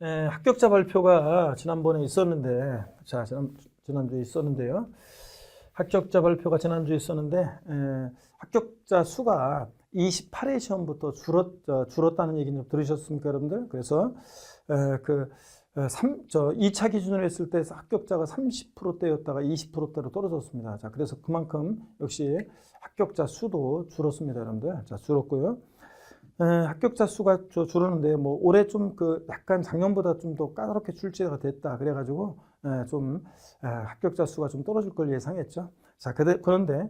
에, 합격자 발표가 지난번에 있었는데, 자, 지난, 지난주에 있었는데요. 합격자 발표가 지난주에 있었는데, 에, 합격자 수가 28회 시험부터 줄었, 어, 줄었다는 얘기 좀 들으셨습니까, 여러분들? 그래서, 에, 그, 에, 삼, 저 2차 기준으로 했을 때 합격자가 30%대였다가 20%대로 떨어졌습니다. 자, 그래서 그만큼 역시 합격자 수도 줄었습니다, 여러분들. 자, 줄었고요. 에, 합격자 수가 저- 줄었는데 뭐 올해 좀 그 약간 작년보다 좀 더 까다롭게 출제가 됐다 그래가지고 에, 좀 에, 합격자 수가 좀 떨어질 걸 예상했죠. 자 그런데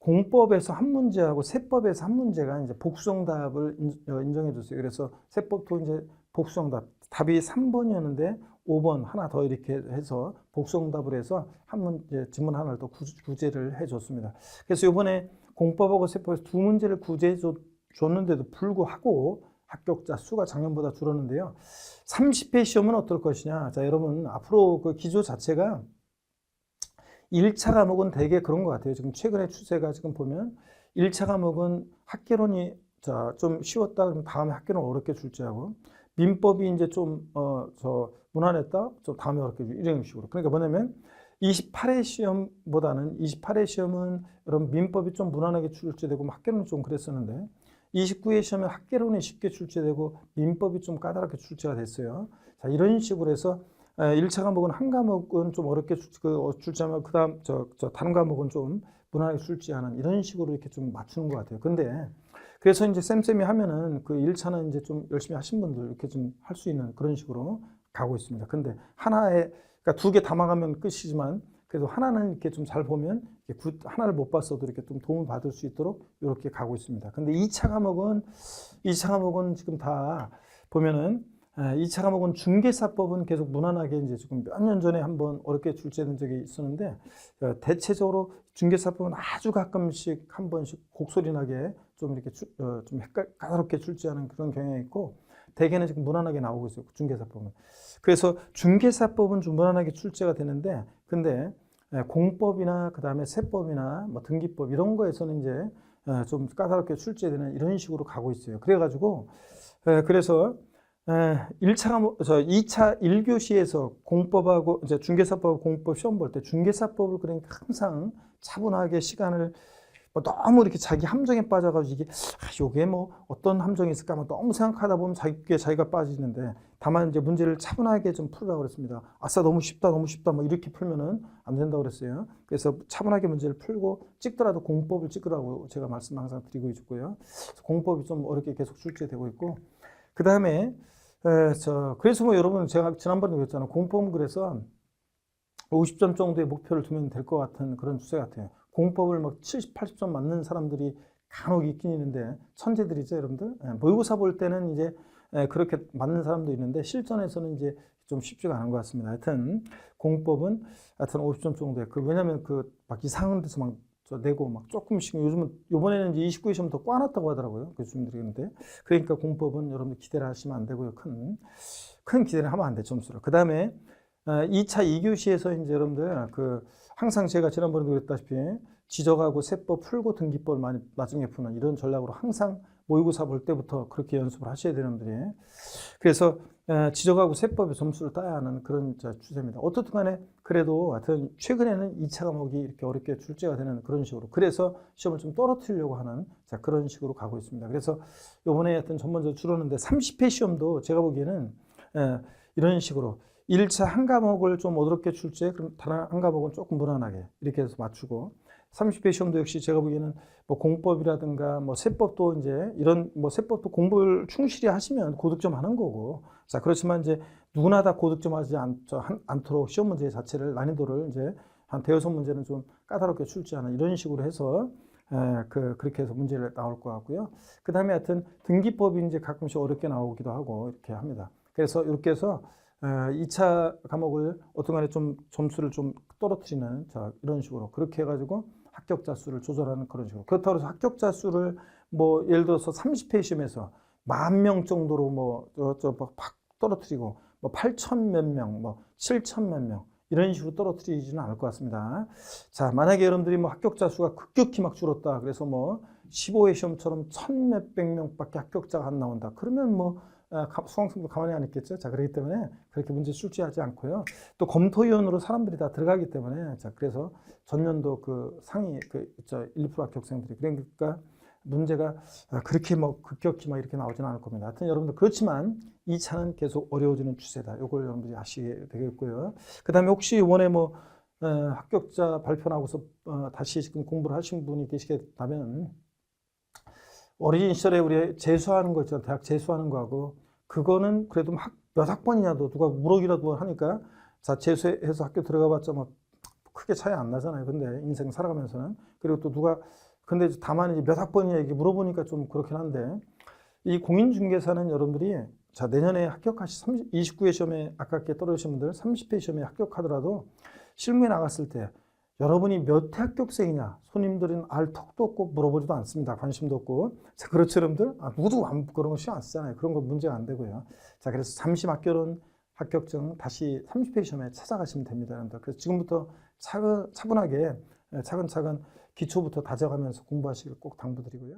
공법에서 한 문제하고 세법에서 한 문제가 이제 복수정답을 인, 정해 줬어요. 그래서 세법도 이제 복수정답 답이 3번이었는데 5번 하나 더 이렇게 해서 복수정답을 해서 한 문제 지문 하나를 더 구, 구제를 해 줬습니다. 그래서 이번에 공법하고 세법에서 두 문제를 구제해 줬 줬는데도 불구하고 합격자 수가 작년보다 줄었는데요. 30회 시험은 어떨 것이냐. 자, 여러분, 앞으로 그 기조 자체가 1차 과목은 되게 그런 것 같아요. 지금 최근의 추세가 지금 보면 1차 과목은 학개론이 자, 좀 쉬웠다. 그럼 다음에 학개론 어렵게 출제하고 민법이 이제 좀, 어, 저, 무난했다. 좀 다음에 어렵게 줄 이런 식으로. 그러니까 뭐냐면 28회 시험보다는 28회 시험은 여러분 민법이 좀 무난하게 출제되고 뭐 학개론은 좀 그랬었는데 29회 시험에 학개론이 쉽게 출제되고 민법이 좀 까다롭게 출제가 됐어요. 자, 이런 식으로 해서 1차 과목은 한 과목은 좀 어렵게 출- 그, 어, 출제하면 그 다음 저, 저 다른 과목은 좀 무난하게 출제하는 이런 식으로 이렇게 좀 맞추는 것 같아요. 근데 그래서 이제 쌤쌤이 하면은 그 1차는 이제 좀 열심히 하신 분들 이렇게 좀 할 수 있는 그런 식으로 가고 있습니다. 근데 하나에 그러니까 두 개 담아가면 끝이지만 그래도 하나는 이렇게 좀 잘 보면 하나를 못 봤어도 이렇게 좀 도움을 받을 수 있도록 이렇게 가고 있습니다. 근데 2차 과목은 2차 과목은 지금 다 보면은 에, 2차 과목은 중개사법은 계속 무난하게 이제 지금 몇 년 전에 한번 어렵게 출제된 적이 있었는데 어, 대체적으로 중개사법은 아주 가끔씩 한 번씩 곡소리 나게 좀 이렇게 출- 어, 좀 헷갈, 까다롭게 출제하는 그런 경향이 있고 대개는 지금 무난하게 나오고 있어요. 중개사법은. 그래서 중개사법은 좀 무난하게 출제가 되는데 근데 에, 공법이나 그다음에 세법이나 뭐 등기법 이런 거에서는 이제 에, 좀 까다롭게 출제되는 이런 식으로 가고 있어요. 그래 가지고 에, 그래서 에, 1차 과목, 저 2차 1교시에서 공법하고 이제 중개사법 공법 시험 볼 때 중개사법을 그러니까 항상 차분하게 시간을 뭐 너무 이렇게 자기 함정에 빠져가지고 이게 아, 요게 뭐 어떤 함정이 있을까 뭐 너무 생각하다 보면 자기께 자기가 빠지는데 다만 이제 문제를 차분하게 좀 풀으라고 그랬습니다. 아싸 너무 쉽다 너무 쉽다 뭐 이렇게 풀면은 안 된다고 그랬어요. 그래서 차분하게 문제를 풀고 찍더라도 공법을 찍으라고 제가 말씀 항상 드리고 있고요. 공법이 좀 어렵게 계속 출제되고 있고 그 다음에 에, 저 그래서 뭐 여러분 제가 지난번에 그랬잖아요. 공법은 그래서 50점 정도의 목표를 두면 될 것 같은 그런 추세 같아요. 공법을 막 70, 80점 맞는 사람들이 간혹 있긴 있는데 천재들이죠, 여러분들. 예, 모의고사 볼 때는 이제 예, 그렇게 맞는 사람도 있는데 실전에서는 이제 좀 쉽지가 않은 것 같습니다. 하여튼 공법은 하여튼 50점 정도에 그 왜냐면 그막 이상한 데서 막저 내고 막 조금씩 요즘은 요번에는 이제 29회 시험 더 꽈놨다고 하더라고요. 교수님들이 그런데 그러니까 공법은 여러분들 기대를 하시면 안 되고요. 큰, 큰 기대를 하면 안 돼, 점수를. 그 다음에 2차 2교시에서 이제 여러분들 그 항상 제가 지난번에도 그랬다시피 지적하고 세법 풀고 등기법을 많이 나중에 푸는 이런 전략으로 항상 모의고사 볼 때부터 그렇게 연습을 하셔야 되는 분들이 그래서 에, 지적하고 세법의 점수를 따야 하는 그런 자, 추세입니다. 어떻든 간에 그래도 하여튼 최근에는 2차 과목이 이렇게 어렵게 출제가 되는 그런 식으로 그래서 시험을 좀 떨어뜨리려고 하는 자, 그런 식으로 가고 있습니다. 그래서 요번에 하여튼 전반적으로 줄었는데 30회 시험도 제가 보기에는 에, 이런 식으로 1차 한 과목을 좀 어렵게 출제, 그럼 다른 한 과목은 조금 무난하게 이렇게 해서 맞추고 30회 시험도 역시 제가 보기에는 뭐 공법이라든가 뭐 세법도 이제 이런 뭐 세법도 공부를 충실히 하시면 고득점 하는 거고 자 그렇지만 이제 누구나 다 고득점 하지 않, 않도록 시험 문제 자체를 난이도를 이제 한 대여섯 문제는 좀 까다롭게 출제하는 이런 식으로 해서 에, 그 그렇게 해서 문제를 나올 것 같고요. 그 다음에 하여튼 등기법이 이제 가끔씩 어렵게 나오기도 하고 이렇게 합니다. 그래서 이렇게 해서 어, 2차 과목을 어떤 간에 좀 점수를 좀 떨어뜨리는 자, 이런 식으로 그렇게 해가지고 합격자 수를 조절하는 그런 식으로 그렇다고 해서 합격자 수를 뭐 예를 들어서 30회 시험에서 만 명 정도로 뭐저저팍 떨어뜨리고 뭐 8천 몇 명, 뭐 7천 몇 명 이런 식으로 떨어뜨리지는 않을 것 같습니다. 자, 만약에 여러분들이 뭐 합격자 수가 급격히 막 줄었다. 그래서 뭐 15회 시험처럼 천 몇백 명밖에 합격자가 안 나온다. 그러면 뭐 수강생도 가만히 안 있겠죠. 자, 그렇기 때문에 그렇게 문제 출제하지 않고요. 또 검토위원으로 사람들이 다 들어가기 때문에 자, 그래서 전년도 그 상위 그1% 합격생들이 그러니까 문제가 아, 그렇게 뭐 급격히 막 이렇게 나오지는 않을 겁니다. 하여튼 여러분들 그렇지만 2차는 계속 어려워지는 추세다. 이걸 여러분들이 아시게 되겠고요. 그 다음에 혹시 이번에 뭐 어, 합격자 발표 나고서 어, 다시 지금 공부를 하신 분이 계시겠다면 어린 시절에 우리 재수하는 거 있잖아요. 대학 재수하는 거하고 그거는 그래도 학, 몇 학번이냐도 누가 우럭이라도 하니까 자 재수해서 학교 들어가봤자 뭐 크게 차이 안 나잖아요. 근데 인생 살아가면서는 그리고 또 누가 근데 다만 이제 몇 학번이냐 이게 물어보니까 좀 그렇긴 한데 이 공인중개사는 여러분들이 자 내년에 합격하시 30, 29회 시험에 아깝게 떨어지신 분들 30회 시험에 합격하더라도 실무에 나갔을 때 여러분이 몇 회 합격생이냐? 손님들은 알 턱도 없고 물어보지도 않습니다. 관심도 없고. 자 그렇죠 여러분들? 아, 누구도 안, 그런 거 신경 안 쓰잖아요. 그런 거 문제가 안 되고요. 자 그래서 잠시 맡겨놓은 합격증 다시 30회 시험에 찾아가시면 됩니다 여러분들. 그래서 지금부터 차근, 차분하게 차근차근 기초부터 다져가면서 공부하시길 꼭 당부드리고요